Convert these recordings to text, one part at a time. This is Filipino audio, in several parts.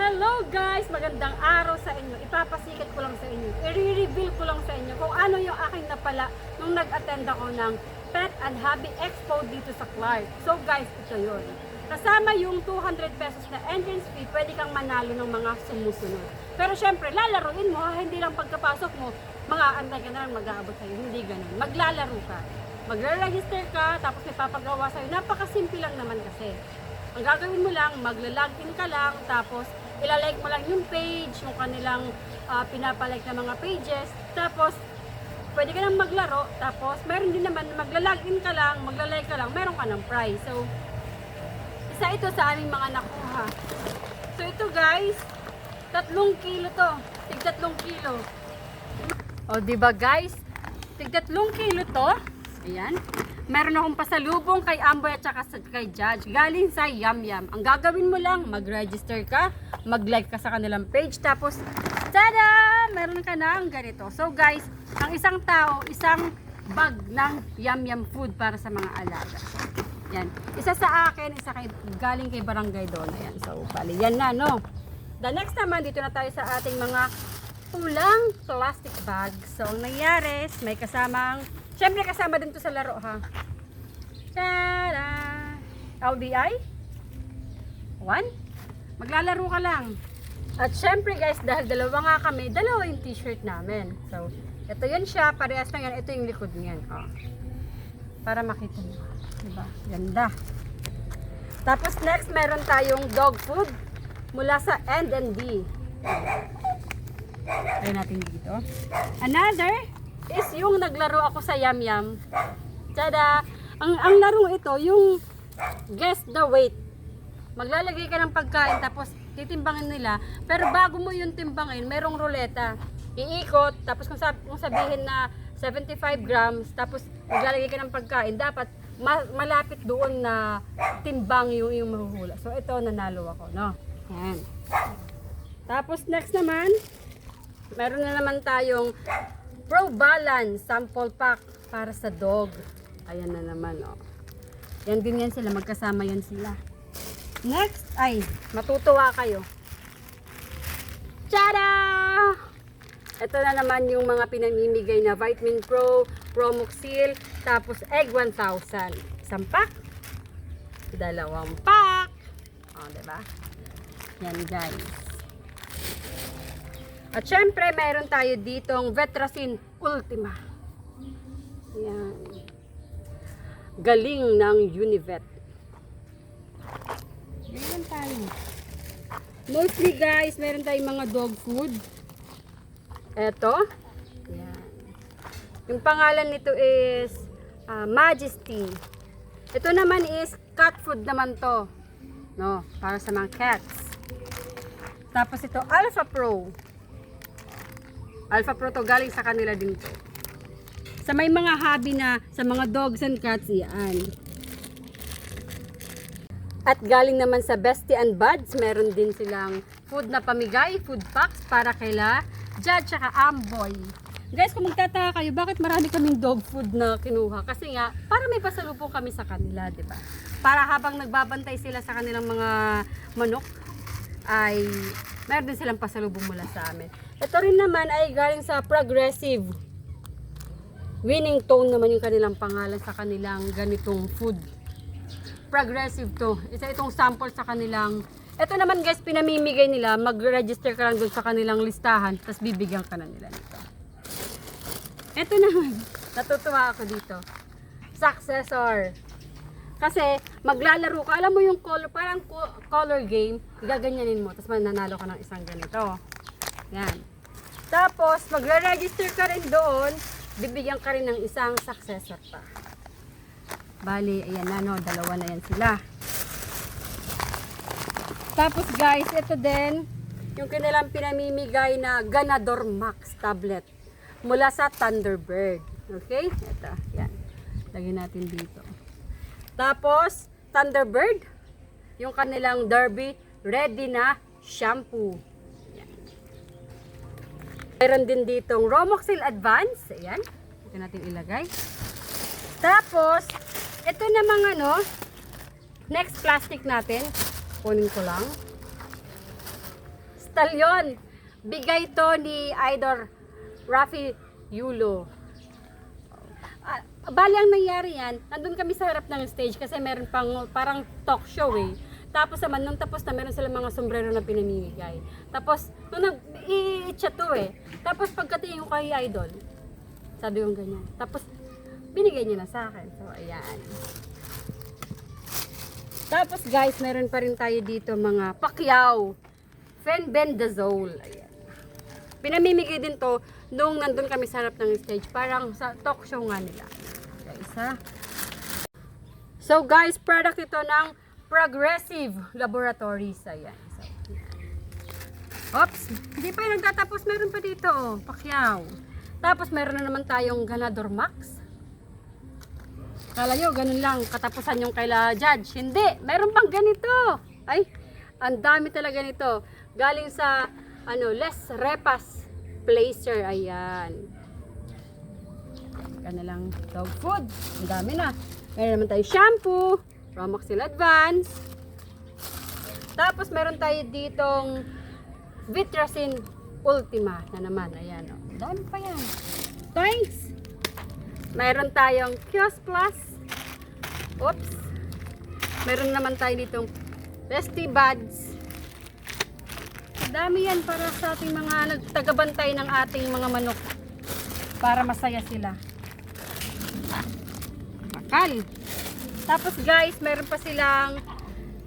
Hello guys! Magandang araw sa inyo. Ipapasikat ko lang sa inyo. I-reveal ko lang sa inyo kung ano yung aking napala nung nag-attend ako ng Pet and Hobby Expo dito sa Clark. So guys, ito yun. Kasama yung 200 pesos na entrance fee, pwede kang manalo ng mga sumusunod. Pero syempre, lalaroin mo, hindi lang pagkapasok mo, mga antay ka na lang mag-aabot sa'yo. Hindi ganun. Maglalaro ka. Magre-register ka, tapos may papagawa sa'yo. Napakasimple lang naman kasi. Ang gagawin mo lang, magla-login ka lang, tapos ilalike mo lang yung page, yung kanilang ah, pinapalike na mga pages, tapos pwede ka nang maglaro, tapos meron din naman, magla-login ka lang, magla-like ka lang, meron ka ng prize. So, isa ito sa aming mga nakuha. So, ito guys, tatlong kilo to. Tig tatlong kilo. O, di ba guys? Tig tatlong kilo to. Ayan. Meron akong pasalubong kay Amboy at saka sa- kay Judge. Galing sa Yum Yum. Ang gagawin mo lang, mag-register ka, mag-like ka sa kanilang page, tapos, tada! Meron ka ng ganito. So guys, ang isang tao, isang bag ng Yum Yum food para sa mga alaga. Yan. Isa sa akin, isa kay, galing kay Barangay Dona. Yan. So, bali, yan na, no? The next naman, dito na tayo sa ating mga pulang plastic bag. So, ang nangyari, may kasamang, syempre kasama din to sa laro, ha? Tada! LBI? One? Maglalaro ka lang. At syempre guys, dahil dalawa nga kami, dalawa yung t-shirt namin. So, ito yun siya, parehas na yan. Ito yung likod niyan. Oh. Para makita mo. Diba? Ganda. Tapos next, meron tayong dog food mula sa N&B. Try natin dito. Another is yung naglaro ako sa Yum Yum. Tada! Ang, ang laro ito, yung guess the weight. Maglalagay ka ng pagkain tapos titimbangin nila. Pero bago mo yung timbangin, merong ruleta. Iikot, tapos kung, sab- kung sabihin na 75 grams, tapos maglalagay ka ng pagkain, dapat ma- malapit doon na timbang yung, yung mahuhula. So ito, nanalo ako, no? Yan. Tapos next naman, meron na naman tayong Pro Balance sample pack para sa dog. Ayan na naman, oh. Yan din yan sila, magkasama yan sila. Next, ay, matutuwa kayo. Tada! Ito na naman yung mga pinamimigay na Vitamin Pro, Promoxil, tapos Egg 1000. Isang pack, dalawang pack. O, oh, diba? Yan, guys. At syempre, meron tayo ditong Vetracin Ultima. Yan. Galing ng Univet. Meron tayo. Mostly guys, meron tayong mga dog food. Eto. Yan. Yung pangalan nito is ah, Majesty. Ito naman is cat food naman to. No, para sa mga cats. Tapos ito, Alpha Pro. Alpha Pro to galing sa kanila din to. Sa may mga hobby na sa mga dogs and cats, yan. At galing naman sa Bestie and Buds, meron din silang food na pamigay, food packs para kaila Judge at Amboy. Guys, kung magtataka kayo, bakit marami kaming dog food na kinuha? Kasi nga, para may pasalubong kami sa kanila, di ba? Para habang nagbabantay sila sa kanilang mga manok, ay meron din silang pasalubong mula sa amin. Ito rin naman ay galing sa Progressive. Winning Tone naman yung kanilang pangalan sa kanilang ganitong food. Progressive to. Isa itong sample sa kanilang ito naman guys, pinamimigay nila, mag-register ka lang doon sa kanilang listahan, tapos bibigyan ka na nila nito. Ito naman, natutuwa ako dito. Successor. Kasi maglalaro ka, alam mo yung color, parang co- color game, gaganyanin mo, tapos mananalo ka ng isang ganito. Yan. Tapos, magre-register ka rin doon, bibigyan ka rin ng isang successor pa. Bali, ayan na no, dalawa na yan sila. Tapos guys, ito din, yung kanilang pinamimigay na Ganador Max tablet mula sa Thunderbird. Okay? Ito, yan. Lagyan natin dito. Tapos, Thunderbird, yung kanilang Derby ready na shampoo. Yan. Meron din ditong Romoxil Advance. Ayan. Ito natin ilagay. Tapos, ito namang ano, next plastic natin. Kunin ko lang. Stallion. Bigay to ni Idol Rafi Yulo. Bali ang nangyari yan, nandun kami sa harap ng stage kasi meron pang parang talk show eh. Tapos naman, nung tapos na, meron sila mga sombrero na pinamimigay. Tapos, nung nag i-chat to eh. Tapos pagkatingin ko kay Idol, sabi ko ganyan. Tapos, binigay niya na sa akin. So, ayan. Tapos guys, meron pa rin tayo dito mga pakyaw. Fenbendazole. Ayan. Pinamimigay din to nung nandun kami sa harap ng stage. Parang sa talk show nga nila. Ha. So guys, product ito ng Progressive Laboratories. Ayan. So. Oops, hindi pa yung nagtatapos. Meron pa dito, oh, pakyaw. Tapos meron na naman tayong Ganador Max. Kala nyo, ganun lang, katapusan yung kaila judge. Hindi, meron pang ganito. Ay, ang dami talaga nito. Galing sa, ano, Les Repas Placer. Ayan. Yan na lang, dog food. Ang dami na. Meron naman tayo shampoo. Romaxil Advance. Tapos meron tayo ditong Vitracin Ultima na naman. Ayan, oh. Ang dami pa yan. Thanks! Mayroon tayong Kios Plus. Oops. Meron naman tayo ditong Bestie Buds. Dami yan para sa ating mga nagtagabantay ng ating mga manok. Para masaya sila. Bakal. Tapos guys, meron pa silang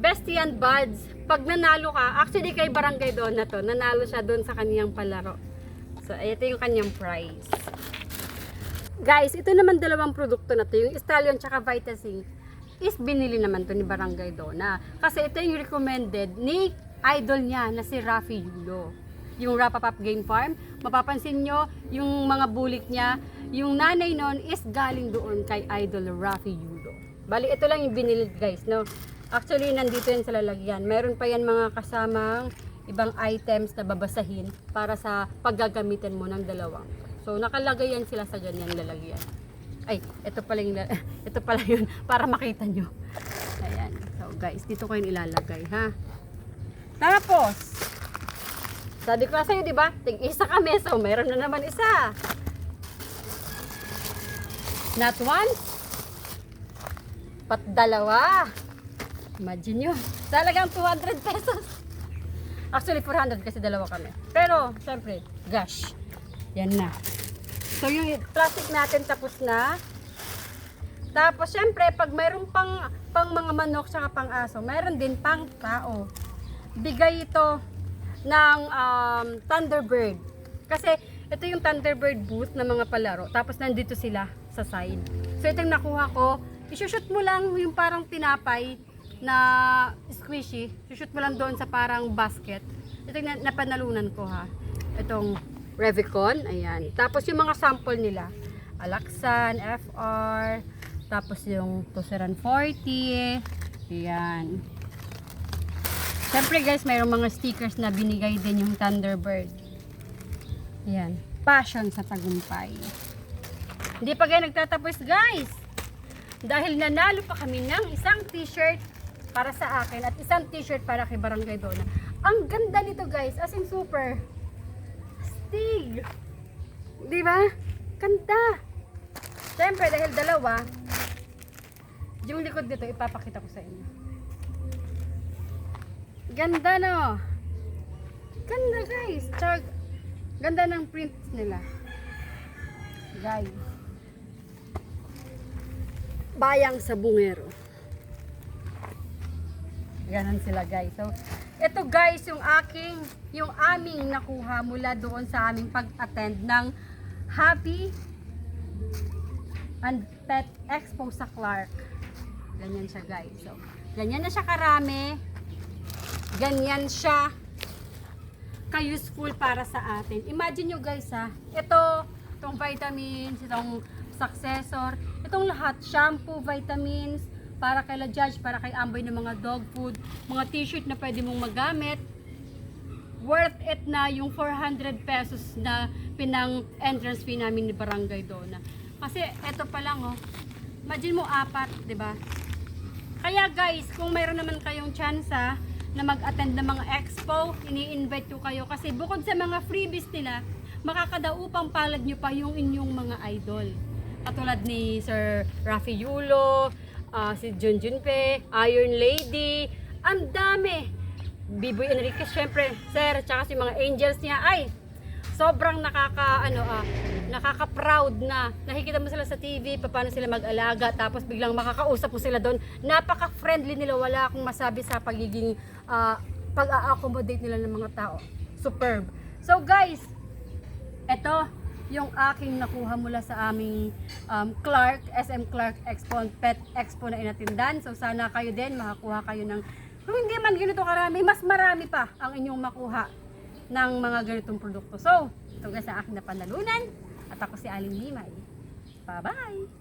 Bestie and Buds. Pag nanalo ka, actually kay Barangay doon na to, nanalo siya doon sa kaniyang palaro. So, ito yung kanyang prize. Guys, ito naman dalawang produkto na to, yung Stallion tsaka Vitasync, is binili naman to ni Barangay Dona. Kasi ito yung recommended ni idol niya na si Rafi Yulo. Yung Rapapap Game Farm, mapapansin nyo, yung mga bulik niya, yung nanay nun is galing doon kay idol Rafi Yulo. Bali, ito lang yung binili guys, no? Actually, nandito yan sa lalagyan. Meron pa yan mga kasamang ibang items na babasahin para sa paggagamitan mo ng dalawang. So, nakalagay yan sila sa ganyan lalagyan. Ay, ito pala yung, ito pala yun, para makita nyo. Ayan. So, guys, dito ko yung ilalagay, ha? Tapos, sabi ko sa iyo, di ba? Tig isa kami, so meron na naman isa. Not once, pat dalawa. Imagine nyo. Talagang 200 pesos. Actually, 400 kasi dalawa kami. Pero, syempre, gosh. Yan na. So, yung plastic natin tapos na. Tapos, syempre, pag mayroon pang, pang mga manok saka pang aso, mayroon din pang tao. Bigay ito ng um, Thunderbird. Kasi, ito yung Thunderbird booth ng mga palaro. Tapos, nandito sila sa side. So, ito yung nakuha ko. Isushoot mo lang yung parang tinapay na squishy. Isushoot mo lang doon sa parang basket. Ito yung na- napanalunan ko ha. Itong Revicon. Ayan. Tapos yung mga sample nila. Alaxan, FR. Tapos yung Tuceran 40. Ayan. Siyempre guys, mayroong mga stickers na binigay din yung Thunderbird. Ayan. Passion sa tagumpay. Hindi pa kayo nagtatapos guys. Dahil nanalo pa kami ng isang t-shirt para sa akin at isang t-shirt para kay Barangay Dona. Ang ganda nito guys, as in super. Stig. Di ba? Ganda. Siyempre dahil dalawa, yung likod dito ipapakita ko sa inyo. Ganda no. Ganda guys. Tsaka, ganda ng print nila. Guys. Bayang sa bungero. Ganon sila guys. So, ito guys yung aking, yung aming nakuha mula doon sa aming pag-attend ng Happy and Pet Expo sa Clark. Ganyan siya guys. So, ganyan na siya karami. Ganyan siya ka-useful para sa atin. Imagine nyo guys ha, ito, itong vitamins, itong successor, itong lahat, shampoo, vitamins, para kay La Judge, para kay Amboy ng mga dog food, mga t-shirt na pwede mong magamit, worth it na yung 400 pesos na pinang entrance fee namin ni Barangay Dona. Kasi eto pa lang oh. Imagine mo apat, ba? Kaya guys, kung mayroon naman kayong chance na mag-attend ng mga expo, ini-invite ko kayo kasi bukod sa mga freebies nila, makakadaupang palad nyo pa yung inyong mga idol. Katulad ni Sir Rafi Yulo, ah, si Jun Junpe, Iron Lady, ang dami. Biboy Enriquez, syempre, sir, tsaka si mga angels niya, ay, sobrang nakaka ano ah nakaka-proud na nakikita mo sila sa TV paano sila mag-alaga tapos biglang makakausap mo sila doon napaka-friendly nila wala akong masabi sa pagiging ah, pag-a-accommodate nila ng mga tao superb so guys eto yung aking nakuha mula sa aming um, Clark, SM Clark Expo, Pet Expo na inatindan. So sana kayo din makakuha kayo ng, kung hindi man ganito karami, mas marami pa ang inyong makuha ng mga ganitong produkto. So, ito guys ang aking napanalunan at ako si Aling Limay. Bye-bye!